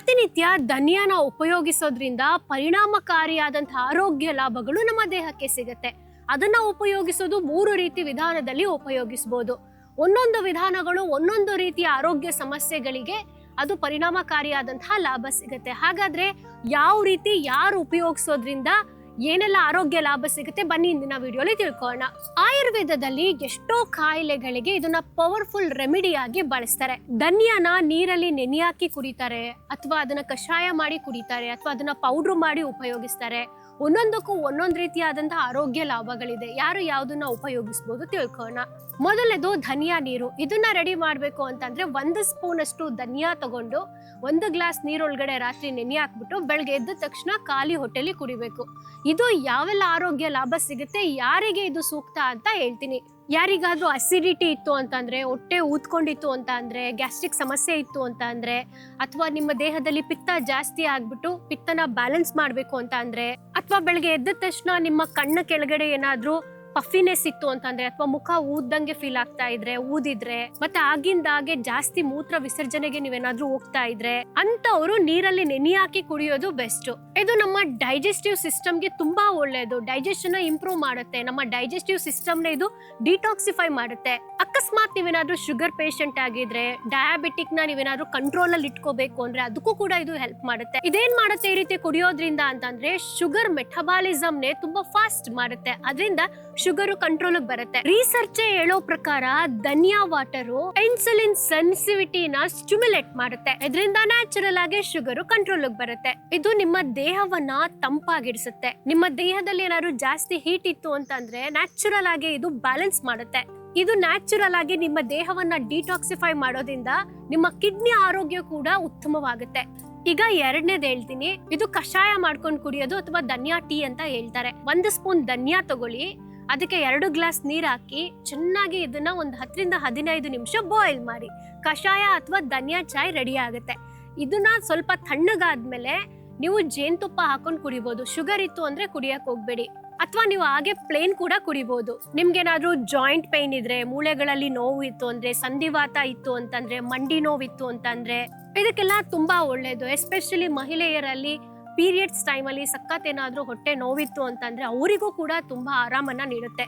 ಪ್ರತಿನಿತ್ಯ ಧನಿಯಾನ ಉಪಯೋಗಿಸೋದ್ರಿಂದ ಪರಿಣಾಮಕಾರಿಯಾದಂತಹ ಆರೋಗ್ಯ ಲಾಭಗಳು ನಮ್ಮ ದೇಹಕ್ಕೆ ಸಿಗುತ್ತೆ. ಅದನ್ನ ಉಪಯೋಗಿಸೋದು ಮೂರು ರೀತಿ ವಿಧಾನದಲ್ಲಿ ಉಪಯೋಗಿಸಬಹುದು ಒಂದೊಂದು ವಿಧಾನಗಳು ಒಂದೊಂದು ರೀತಿಯ ಆರೋಗ್ಯ ಸಮಸ್ಯೆಗಳಿಗೆ ಅದು ಪರಿಣಾಮಕಾರಿಯಾದಂತಹ ಲಾಭ ಸಿಗುತ್ತೆ. ಹಾಗಾದ್ರೆ ಯಾವ ರೀತಿ ಯಾರು ಉಪಯೋಗಿಸೋದ್ರಿಂದ ಏನೆಲ್ಲ ಆರೋಗ್ಯ ಲಾಭ ಸಿಗುತ್ತೆ? ಬನ್ನಿ ಇಂದಿನ ವಿಡಿಯೋಲಿ ತಿಳ್ಕೊಳ್ಳೋಣ. ಆಯುರ್ವೇದದಲ್ಲಿ ಎಷ್ಟೋ ಕಾಯಿಲೆಗಳಿಗೆ ಇದನ್ನ ಪವರ್ಫುಲ್ ರೆಮಿಡಿ ಆಗಿ ಬಳಸ್ತಾರೆ. ಧನ್ಯನ ನೀರಲ್ಲಿ ನೆನೆ ಹಾಕಿ ಕುಡಿತಾರೆ, ಅಥವಾ ಅದನ್ನ ಕಷಾಯ ಮಾಡಿ ಕುಡಿತಾರೆ, ಅಥವಾ ಅದನ್ನ ಪೌಡ್ರ್ ಮಾಡಿ ಉಪಯೋಗಿಸ್ತಾರೆ. ಒಂದೊಂದಕ್ಕೂ ಒಂದೊಂದು ರೀತಿಯಾದಂತಹ ಆರೋಗ್ಯ ಲಾಭಗಳಿದೆ. ಯಾರು ಯಾವ್ದನ್ನ ಉಪಯೋಗಿಸ್ಬೋದು ತಿಳ್ಕೊಳ್ಳೋಣ. ಮೊದಲನೇದು ಧನಿಯಾ ನೀರು. ಇದನ್ನ ರೆಡಿ ಮಾಡಬೇಕು ಅಂತಂದ್ರೆ ಒಂದು ಸ್ಪೂನ್ ಅಷ್ಟು ಧನಿಯಾ ತಗೊಂಡು ಒಂದು ಗ್ಲಾಸ್ ನೀರೊಳಗಡೆ ರಾತ್ರಿ ನೆನೆ ಹಾಕ್ಬಿಟ್ಟು ಬೆಳಗ್ಗೆ ಎದ್ದ ತಕ್ಷಣ ಖಾಲಿ ಹೊಟ್ಟೆಲಿ ಕುಡಿಬೇಕು. ಇದು ಯಾವೆಲ್ಲ ಆರೋಗ್ಯ ಲಾಭ ಸಿಗುತ್ತೆ, ಯಾರಿಗೆ ಇದು ಸೂಕ್ತ ಅಂತ ಹೇಳ್ತೀನಿ. ಯಾರಿಗಾದ್ರೂ ಅಸಿಡಿಟಿ ಇತ್ತು ಅಂತಂದ್ರೆ, ಹೊಟ್ಟೆ ಊದ್ಕೊಂಡಿತ್ತು ಅಂತ ಅಂದರೆ ಗ್ಯಾಸ್ಟ್ರಿಕ್ ಸಮಸ್ಯೆ ಇತ್ತು ಅಂತ ಅಂದರೆ ಅಥವಾ ನಿಮ್ಮ ದೇಹದಲ್ಲಿ ಪಿತ್ತ ಜಾಸ್ತಿ ಆಗ್ಬಿಟ್ಟು ಪಿತ್ತನ ಬ್ಯಾಲೆನ್ಸ್ ಮಾಡಬೇಕು ಅಂತ ಅಂದ್ರೆ ಅಥವಾ ಬೆಳಗ್ಗೆ ಎದ್ದ ತಕ್ಷಣ ನಿಮ್ಮ ಕಣ್ಣ ಕೆಳಗಡೆ ಏನಾದ್ರೂ ಪಫಿನೆಸ್ ಇತ್ತು ಅಂತಂದ್ರೆ ಅಥವಾ ಮುಖ ಊದ್ದಂಗೆ ಫೀಲ್ ಆಗ್ತಾ ಇದ್ರೆ, ಊದಿದ್ರೆ, ಮತ್ತೆ ಆಗಿಂದಾಗೆ ಜಾಸ್ತಿ ಮೂತ್ರ ವಿಸರ್ಜನೆಗೆ ನೀವೇನಾದ್ರೂ ಹೋಗ್ತಾ ಇದ್ರೆ ಅಂತವ್ರು ನೀರಲ್ಲಿ ನೆನೆ ಹಾಕಿ ಕುಡಿಯೋದು ಬೆಸ್ಟ್ ಇದು ನಮ್ಮ ಡೈಜೆಸ್ಟಿವ್ ಸಿಸ್ಟಮ್ಗೆ ತುಂಬಾ ಒಳ್ಳೆಯದು ಡೈಜೆಷನ್ ಇಂಪ್ರೂವ್ ಮಾಡುತ್ತೆ. ನಮ್ಮ ಡೈಜೆಸ್ಟಿವ್ ಸಿಸ್ಟಮ್ನ ಇದು ಡಿಟಾಕ್ಸಿಫೈ ಮಾಡುತ್ತೆ. ಅಕಸ್ಮಾತ್ ನೀವೇನಾದ್ರೂ ಶುಗರ್ ಪೇಷಂಟ್ ಆಗಿದ್ರೆ ಡಯಾಬಿಟಿಕ್ನ ನೀವೇನಾದ್ರೂ ಕಂಟ್ರೋಲ್ ಅಲ್ಲಿ ಇಟ್ಕೋಬೇಕು ಅಂದ್ರೆ ಅದಕ್ಕೂ ಕೂಡ ಇದು ಹೆಲ್ಪ್ ಮಾಡುತ್ತೆ. ಇದೇನ್ ಮಾಡುತ್ತೆ ಈ ರೀತಿ ಕುಡಿಯೋದ್ರಿಂದ ಅಂತಂದ್ರೆ ಶುಗರ್ ಮೆಟಬಾಲಿಸಮ್ ನೇ ತುಂಬಾ ಫಾಸ್ಟ್ ಮಾಡುತ್ತೆ. ಅದರಿಂದ ಶುಗರ್ ಕಂಟ್ರೋಲ್ ಬರುತ್ತೆ. ರಿಸರ್ಚ್ ಹೇಳೋ ಪ್ರಕಾರ ಧನಿಯಾ ವಾಟರ್ ಇನ್ಸುಲಿನ್ ಸೆನ್ಸಿವಿಟಿನ ಸ್ಟಿಮ್ಯುಲೇಟ್ ಮಾಡುತ್ತೆ. ಇದರಿಂದ ನ್ಯಾಚುರಲ್ ಆಗಿ ಶುಗರ್ ಕಂಟ್ರೋಲ್ ಬರುತ್ತೆ. ಇದು ನಿಮ್ಮ ದೇಹವನ್ನ ತಂಪಾಗಿಡಿಸುತ್ತೆ. ನಿಮ್ಮ ದೇಹದಲ್ಲಿ ಏನಾದ್ರು ಜಾಸ್ತಿ ಹೀಟ್ ಇತ್ತು ಅಂತಂದ್ರೆ ನ್ಯಾಚುರಲ್ ಆಗಿ ಇದು ಬ್ಯಾಲೆನ್ಸ್ ಮಾಡುತ್ತೆ. ಇದು ನ್ಯಾಚುರಲ್ ಆಗಿ ನಿಮ್ಮ ದೇಹವನ್ನ ಡಿಟಾಕ್ಸಿಫೈ ಮಾಡೋದ್ರಿಂದ ನಿಮ್ಮ ಕಿಡ್ನಿ ಆರೋಗ್ಯ ಕೂಡ ಉತ್ತಮವಾಗುತ್ತೆ. ಈಗ ಎರಡನೇದು ಹೇಳ್ತೀನಿ. ಇದು ಕಷಾಯ ಮಾಡ್ಕೊಂಡು ಕುಡಿಯೋದು ಅಥವಾ ಧನ್ಯಾ ಟೀ ಅಂತ ಹೇಳ್ತಾರೆ. ಒಂದು ಸ್ಪೂನ್ ಧನ್ಯಾ ತಗೊಳ್ಳಿ. ಅದಕ್ಕೆ ಎರಡು ಗ್ಲಾಸ್ ನೀರು ಹಾಕಿ ಚೆನ್ನಾಗಿ ಇದನ್ನ ಒಂದು ಹತ್ತರಿಂದ ಹದಿನೈದು ನಿಮಿಷ ಬಾಯ್ಲ್ ಮಾಡಿ. ಕಷಾಯ ಅಥವಾ ಧನಿಯಾ ಚಾಯ್ ರೆಡಿ ಆಗುತ್ತೆ. ಇದನ್ನ ಸ್ವಲ್ಪ ತಣ್ಣಗಾದ್ಮೇಲೆ ನೀವು ಜೇನುತುಪ್ಪ ಹಾಕೊಂಡು ಕುಡಿಬಹುದು ಶುಗರ್ ಇತ್ತು ಅಂದ್ರೆ ಕುಡಿಯಕ್ ಹೋಗ್ಬೇಡಿ. ಅಥವಾ ನೀವು ಹಾಗೆ ಪ್ಲೇನ್ ಕೂಡ ಕುಡಿಬಹುದು ನಿಮ್ಗೇನಾದ್ರೂ ಜಾಯಿಂಟ್ ಪೈನ್ ಇದ್ರೆ, ಮೂಳೆಗಳಲ್ಲಿ ನೋವು ಇತ್ತು ಅಂದ್ರೆ, ಸಂಧಿವಾತ ಇತ್ತು ಅಂತಂದ್ರೆ, ಮಂಡಿ ನೋವಿತ್ತು ಅಂತಂದ್ರೆ, ಇದಕ್ಕೆಲ್ಲ ತುಂಬಾ ಒಳ್ಳೇದು. ಎಸ್ಪೆಷಲಿ ಮಹಿಳೆಯರಲ್ಲಿ ಪೀರಿಯಡ್ಸ್ ಟೈಮಲ್ಲಿ ಸಖತ್ ಏನಾದರೂ ಹೊಟ್ಟೆ ನೋವಿತ್ತು ಅಂತಂದರೆ ಅವರಿಗೂ ಕೂಡ ತುಂಬಾ ಆರಾಮನ್ನ ನೀಡುತ್ತೆ.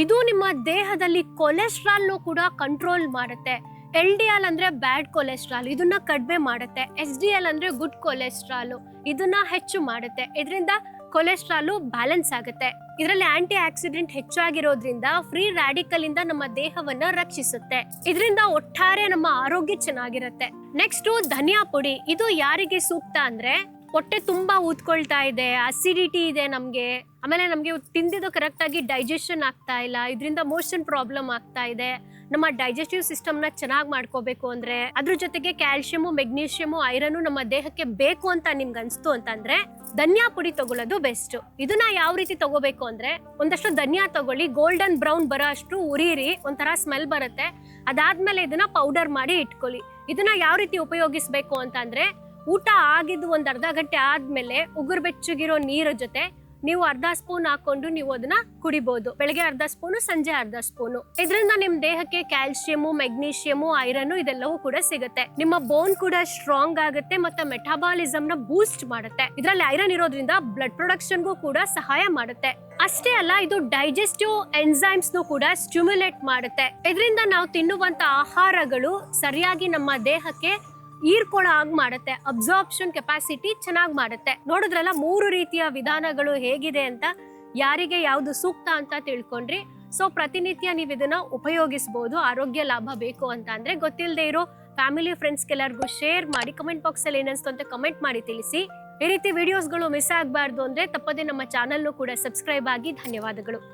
ಇದು ನಿಮ್ಮ ದೇಹದಲ್ಲಿ ಕೊಲೆಸ್ಟ್ರಾಲ್ನು ಕೂಡ ಕಂಟ್ರೋಲ್ ಮಾಡುತ್ತೆ. ಎಲ್ ಡಿ ಎಲ್ ಅಂದ್ರೆ ಬ್ಯಾಡ್ ಕೊಲೆಸ್ಟ್ರಾಲ್ ಇದನ್ನ ಕಡಿಮೆ ಮಾಡುತ್ತೆ. ಎಸ್ ಡಿ ಎಲ್ ಅಂದ್ರೆ ಗುಡ್ ಕೊಲೆಸ್ಟ್ರಾಲು ಇದನ್ನ ಹೆಚ್ಚು ಮಾಡುತ್ತೆ. ಇದರಿಂದ ಕೊಲೆಸ್ಟ್ರಾಲು ಬ್ಯಾಲೆನ್ಸ್ ಆಗುತ್ತೆ. ಇದರಲ್ಲಿ ಆಂಟಿ ಆಕ್ಸಿಡೆಂಟ್ ಹೆಚ್ಚಾಗಿರೋದ್ರಿಂದ ಫ್ರೀ ರಾಡಿಕಲ್ ಇಂದ ನಮ್ಮ ದೇಹವನ್ನ ರಕ್ಷಿಸುತ್ತೆ. ಇದರಿಂದ ಒಟ್ಟಾರೆ ನಮ್ಮ ಆರೋಗ್ಯ ಚೆನ್ನಾಗಿರುತ್ತೆ. ನೆಕ್ಸ್ಟ್ ಧನಿಯಾ ಪುಡಿ, ಇದು ಯಾರಿಗೆ ಸೂಕ್ತ ಅಂದ್ರೆ ಹೊಟ್ಟೆ ತುಂಬಾ ಊದ್ಕೊಳ್ತಾ ಇದೆ ಅಸಿಡಿಟಿ ಇದೆ ನಮಗೆ. ಆಮೇಲೆ ನಮಗೆ ತಿಂದಿದ್ದು ಕರೆಕ್ಟಾಗಿ ಡೈಜೆಷನ್ ಆಗ್ತಾ ಇಲ್ಲ, ಇದರಿಂದ ಮೋಷನ್ ಪ್ರಾಬ್ಲಮ್ ಆಗ್ತಾ ಇದೆ. ನಮ್ಮ ಡೈಜೆಸ್ಟಿವ್ ಸಿಸ್ಟಮ್ನ ಚೆನ್ನಾಗಿ ಮಾಡ್ಕೋಬೇಕು ಅಂದ್ರೆ ಅದ್ರ ಜೊತೆಗೆ ಕ್ಯಾಲ್ಶಿಯಮು ಮೆಗ್ನೀಷಿಯಮು ಐರನ್ ನಮ್ಮ ದೇಹಕ್ಕೆ ಬೇಕು ಅಂತ ನಿಮ್ಗೆ ಅನ್ಸ್ತು ಅಂತಂದರೆ ಧನ್ಯಾ ಪುಡಿ ತಗೊಳ್ಳೋದು ಬೆಸ್ಟ್ ಇದನ್ನ ಯಾವ ರೀತಿ ತಗೋಬೇಕು ಅಂದ್ರೆ ಒಂದಷ್ಟು ಧನ್ಯಾ ತಗೊಳ್ಳಿ ಗೋಲ್ಡನ್ ಬ್ರೌನ್ ಬರೋ ಅಷ್ಟು ಉರಿರಿ ಒಂಥರ ಸ್ಮೆಲ್ ಬರುತ್ತೆ. ಅದಾದ್ಮೇಲೆ ಇದನ್ನ ಪೌಡರ್ ಮಾಡಿ ಇಟ್ಕೊಳ್ಳಿ. ಇದನ್ನ ಯಾವ ರೀತಿ ಉಪಯೋಗಿಸ್ಬೇಕು ಅಂತಂದ್ರೆ ಊಟ ಆಗಿದ್ದು ಒಂದು ಅರ್ಧ ಗಂಟೆ ಆದ್ಮೇಲೆ ಉಗುರು ಬೆಚ್ಚಗಿರೋ ನೀರ ಜೊತೆ ನೀವು ಅರ್ಧ ಸ್ಪೂನ್ ಹಾಕೊಂಡು ನೀವು ಅದನ್ನ ಕುಡಿಬಹುದು ಬೆಳಗ್ಗೆ ಅರ್ಧ ಸ್ಪೂನು, ಸಂಜೆ ಅರ್ಧ ಸ್ಪೂನು. ಇದರಿಂದ ನಿಮ್ ದೇಹಕ್ಕೆ ಕ್ಯಾಲ್ಸಿಯಮು ಮೆಗ್ನೀಷಿಯಮು ಐರನ್ ಇದೆಲ್ಲವೂ ಕೂಡ ಸಿಗುತ್ತೆ. ನಿಮ್ಮ ಬೋನ್ ಕೂಡ ಸ್ಟ್ರಾಂಗ್ ಆಗುತ್ತೆ ಮತ್ತೆ ಮೆಟಾಬಾಲಿಸಮ್ನ ಬೂಸ್ಟ್ ಮಾಡುತ್ತೆ. ಇದರಲ್ಲಿ ಐರನ್ ಇರೋದ್ರಿಂದ ಬ್ಲಡ್ ಪ್ರೊಡಕ್ಷನ್ಗೂ ಕೂಡ ಸಹಾಯ ಮಾಡುತ್ತೆ. ಅಷ್ಟೇ ಅಲ್ಲ, ಇದು ಡೈಜೆಸ್ಟಿವ್ ಎನ್ಸೈಮ್ಸ್ ಕೂಡ ಸ್ಟಿಮ್ಯುಲೇಟ್ ಮಾಡುತ್ತೆ. ಇದರಿಂದ ನಾವು ತಿನ್ನುವಂತ ಆಹಾರಗಳು ಸರಿಯಾಗಿ ನಮ್ಮ ದೇಹಕ್ಕೆ ಹೀರ್ಕೊಳ್ಳೋ ಹಾಗೆ ಮಾಡುತ್ತೆ. ಅಬ್ಸಾರ್ಪ್ಷನ್ ಕೆಪಾಸಿಟಿ ಚೆನ್ನಾಗಿ ಮಾಡುತ್ತೆ. ನೋಡಿದ್ರಲ್ಲ ಮೂರು ರೀತಿಯ ವಿಧಾನಗಳು ಹೇಗಿದೆ ಅಂತ ಯಾರಿಗೆ ಯಾವುದು ಸೂಕ್ತ ಅಂತ ತಿಳ್ಕೊಂಡ್ರಿ. ಸೊ ಪ್ರತಿನಿತ್ಯ ನೀವು ಇದನ್ನ ಉಪಯೋಗಿಸಬಹುದು ಆರೋಗ್ಯ ಲಾಭ ಬೇಕು ಅಂತ ಅಂದ್ರೆ ಗೊತ್ತಿಲ್ಲದೆ ಇರೋ ಫ್ಯಾಮಿಲಿ ಫ್ರೆಂಡ್ಸ್ಗೆಲ್ಲರಿಗೂ ಶೇರ್ ಮಾಡಿ ಕಮೆಂಟ್ ಬಾಕ್ಸ್ ಅಲ್ಲಿ ಏನಿಸ್ತು ಅಂತ ಕಮೆಂಟ್ ಮಾಡಿ ತಿಳಿಸಿ. ಈ ರೀತಿ ವಿಡಿಯೋಸ್ಗಳು ಮಿಸ್ ಆಗಬಾರ್ದು ಅಂದ್ರೆ ತಪ್ಪದೆ ನಮ್ಮ ಚಾನಲ್ನು ಕೂಡ ಸಬ್ಸ್ಕ್ರೈಬ್ ಆಗಿ ಧನ್ಯವಾದಗಳು.